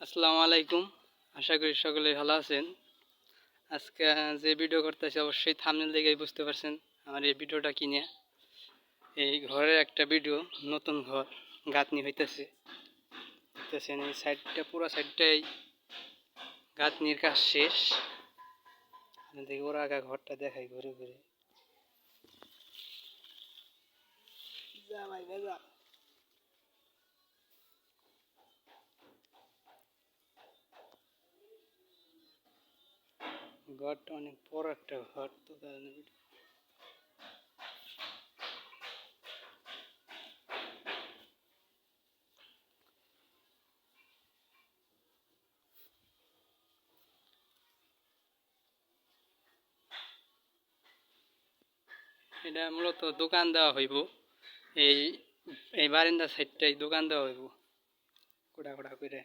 আসসালামু আলাইকুম। আশা করি সকলে ভালো আছেন। আজকে যে ভিডিও করতেছি, অবশ্যই থামনেল দেখেই বুঝতে পারছেন আমার এই ভিডিওটা কিনে এই ঘরের একটা ভিডিও নতুন ঘর, গাঁথনি হইতেছে। দেখতেছেন এই সাইডটা পুরো সাইডটাই গাঁথনির কাজ শেষ। দেখি ওরা আগা ঘরটা দেখাই ঘুরে ঘুরে। যা ভাই যা ঘরটা অনেক বড় একটা ঘর, তো এটা মূলত দোকান দেওয়া হইব। এই এই বারিন্দা সাইডটাই দোকান দেওয়া হইব। কোড়া কোড়া করে।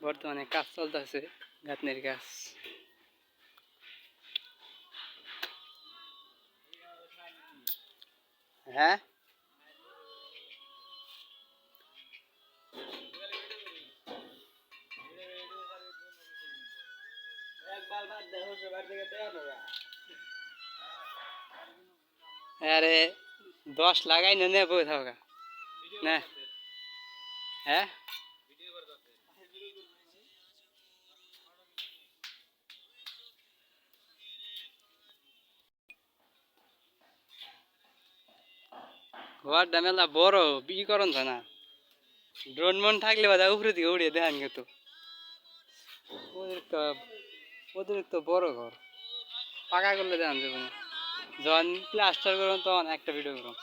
বর্তমানে কাজ চলতেছে গাঁথনির কাজ। হ্যাঁ? আরে দশ লাগাই নেব থাকা না? হ্যাঁ? ঘরটা মেলা বড় বিক্রি করন না। ড্রোন মন থাকলে বাদা উপরে দিকে উড়িয়ে দেখান কিন্তু অতিরিক্ত অতিরিক্ত বড় ঘর। পাকা করলে দেখান যাবে যখন প্লাস্টার করুন, তখন একটা ভিডিও করুন।